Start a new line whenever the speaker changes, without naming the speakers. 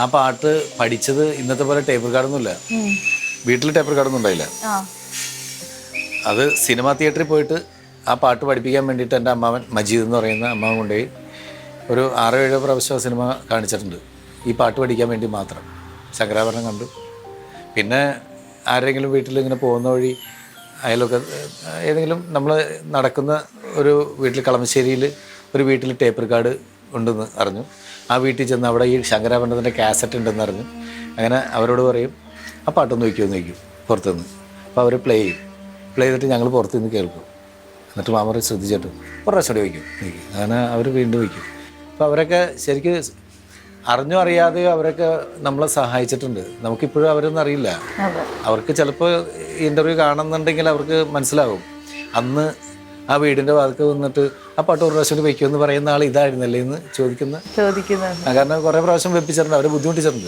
ആ പാട്ട് പഠിച്ചത് ഇന്നത്തെ പോലെ ടേപ്പ് റെക്കോർഡൊന്നുമില്ല വീട്ടിൽ ടേപ്പ് കാർഡൊന്നും ഉണ്ടായില്ല. അത് സിനിമ തിയേറ്ററിൽ പോയിട്ട് ആ പാട്ട് പഠിപ്പിക്കാൻ വേണ്ടിയിട്ട് എന്റെ അമ്മാവൻ മജീദ് എന്ന് പറയുന്ന അമ്മാവൻ കൊണ്ടുപോയി ഒരു ആറോ ഏഴോ പ്രാവശ്യം സിനിമ കാണിച്ചിട്ടുണ്ട്. ഈ പാട്ട് പഠിക്കാൻ വേണ്ടി മാത്രം. ശങ്കരാഭരണം കണ്ടു. പിന്നെ ആരെങ്കിലും വീട്ടിൽ ഇങ്ങനെ പോകുന്ന വഴി അയലൊക്കെ ഏതെങ്കിലും നമ്മൾ നടക്കുന്ന ഒരു വീട്ടിൽ കളമശ്ശേരിയിൽ ഒരു വീട്ടിൽ ടേപ്പ് റെക്കോർഡ് ഉണ്ടെന്ന് അറിഞ്ഞു. ആ വീട്ടിൽ ചെന്ന് അവിടെ ഈ ശങ്കരാഭരണത്തിന്റെ കാസറ്റ് ഉണ്ടെന്ന് അറിഞ്ഞു. അങ്ങനെ അവരോട് പറയും ആ പാട്ടൊന്ന് വയ്ക്കുമെന്ന് വയ്ക്കും പുറത്തുനിന്ന്. അപ്പോൾ അവർ പ്ലേ ചെയ്യും. പ്ലേ ചെയ്തിട്ട് ഞങ്ങൾ പുറത്തു നിന്ന് കേൾക്കും. എന്നിട്ട് മാമറി ശ്രദ്ധിച്ചിട്ട് ഒരു പ്രാവശ്യം കൂടി വയ്ക്കും അങ്ങനെ അവർ വീണ്ടും വയ്ക്കും. അപ്പോൾ അവരൊക്കെ ശരിക്കും അറിഞ്ഞോ അറിയാതെയോ അവരൊക്കെ നമ്മളെ സഹായിച്ചിട്ടുണ്ട്. നമുക്കിപ്പോഴും അവരൊന്നും അറിയില്ല. അവർക്ക് ചിലപ്പോൾ ഇന്റർവ്യൂ കാണുന്നുണ്ടെങ്കിൽ അവർക്ക് മനസ്സിലാവും. അന്ന് ആ വീടിന്റെ വാതിൽക്ക് വന്നിട്ട് ആ പാട്ട് ഒരു പ്രാവശ്യം വെക്കുമെന്ന് വയ്ക്കുമെന്ന് പറയുന്ന ആൾ ഇതായിരുന്നല്ലേ എന്ന് ചോദിക്കുന്ന
ചോദിക്കുന്നത്
കാരണം കുറേ പ്രാവശ്യം വെപ്പിച്ചിട്ടുണ്ട്. അവരെ ബുദ്ധിമുട്ടിച്ചിട്ടുണ്ട്.